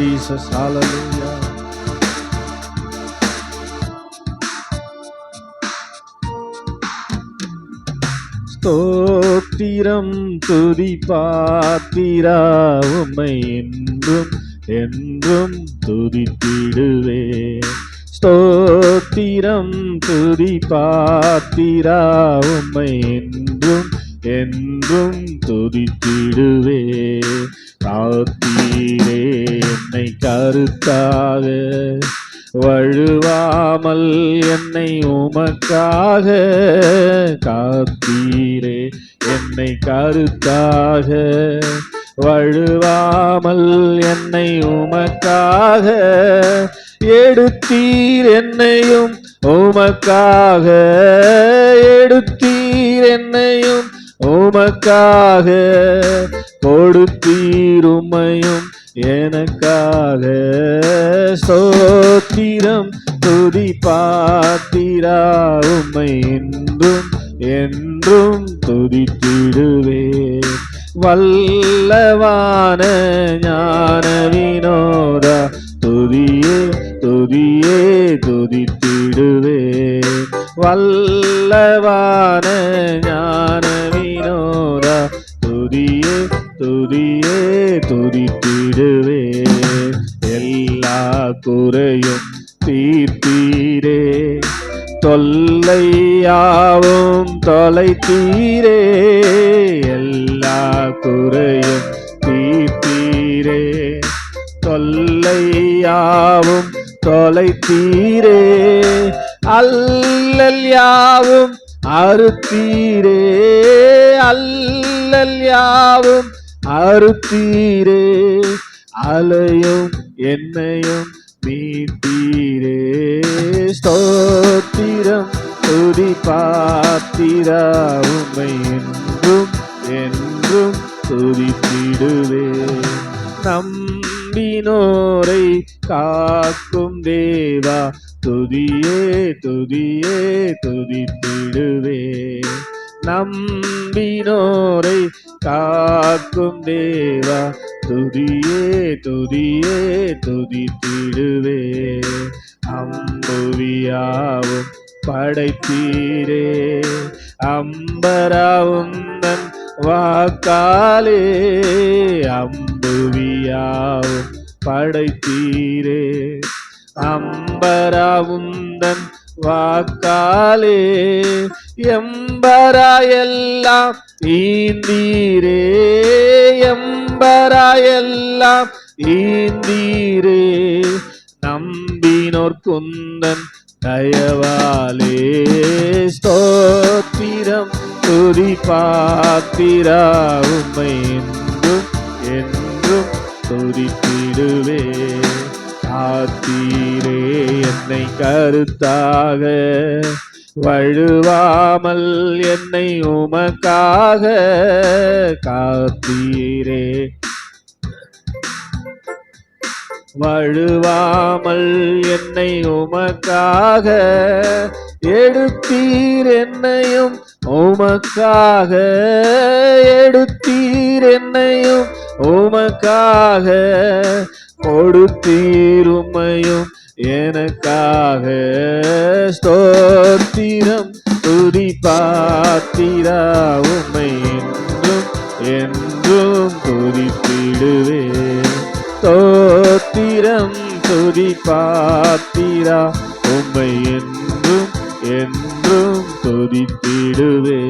Jesus. Hallelujah. ஸ்தோத்திரம் துதி பாத்திரா உம்மை என்றும் என்றும் துதித்திடுவேன் ஸ்தோத்திரம் துதி பாத்திரா உம்மை என்றும் என்றும் துதித்திடுவே காத்தீரே என்னை கருத்தாக வழுவாமல் என்னை உமக்காக. காத்தீரே என்னை கருத்தாக வழுவாமல் என்னை உமக்காக. எடுத்தீர் என்னையும் உமக்காக. எடுத்தீர் என்னையும் உமக்காக. கொடுத்தீர் உம்மையும் எனக்காக சோத்திரம் துதி பாத்திரா உம்மை என்றும் என்றும் துதித்திடுவேன். வல்லவான ஞான வினோத துதியே துதியே துதித்திடுவேன். வல்லவான ஞான துதித்திடுவே எல்லா குறையும் தீர்த்தீரே. தொல்லையாவும் தொலைத்தீரே. எல்லா குறையும் தீர்த்தீரே. தொல்லையாவும் தொலைத்தீரே. அல்லல் யாவும் அறுத்தீரே. அல்லல் யாவும் அறுத்தீரே அலையும் என்னையும் மீட்டீரே. ஸ்தோத்திரம் துதி பாத்திரா உம்மை என்றும் என்றும் துதித்திடுவே நம்பினோரை காக்கும் தேவா துதியே துதியே துதித்திடுவே நம்பினோரை காக்கும் தேவா. துதியே துதியே துதித்திடுவே. அம்புவியாவும் படைத்தீரே. அம்பராவும் தன் வாக்காலே. அம்புவியாவும் படைத்தீரே. அம்பராவும் தன் வாக்காலே எம்பராயெல்லாம் ஈந்தீரே எம்பராயெல்லாம் ஈந்தீரே. நம்பினோர் குந்தன் தயவாலே ஸ்தோத்திரம் துதி பாத்திரா உமை என்றும் என்றும் துதித்திடுவே காத்தீரே என்னை கருத்தாக. வழுவாமல் என்னை உமக்காக. காத்தீரே. வழுவாமல் என்னை உமக்காக. எடுத்தீர் என்னையும் உமக்காக. எடுத்தீர் என்னையும் உமக்காக. கொடுத்தீருமையும் எனக்காக ஸ்தோத்திரம். துதி பாத்திரா உமை என்றும் என்றும் துதித்திடுவே ஸ்தோத்திரம் துதி பாத்திரா உமை என்றும் என்றும் துதித்திடுவே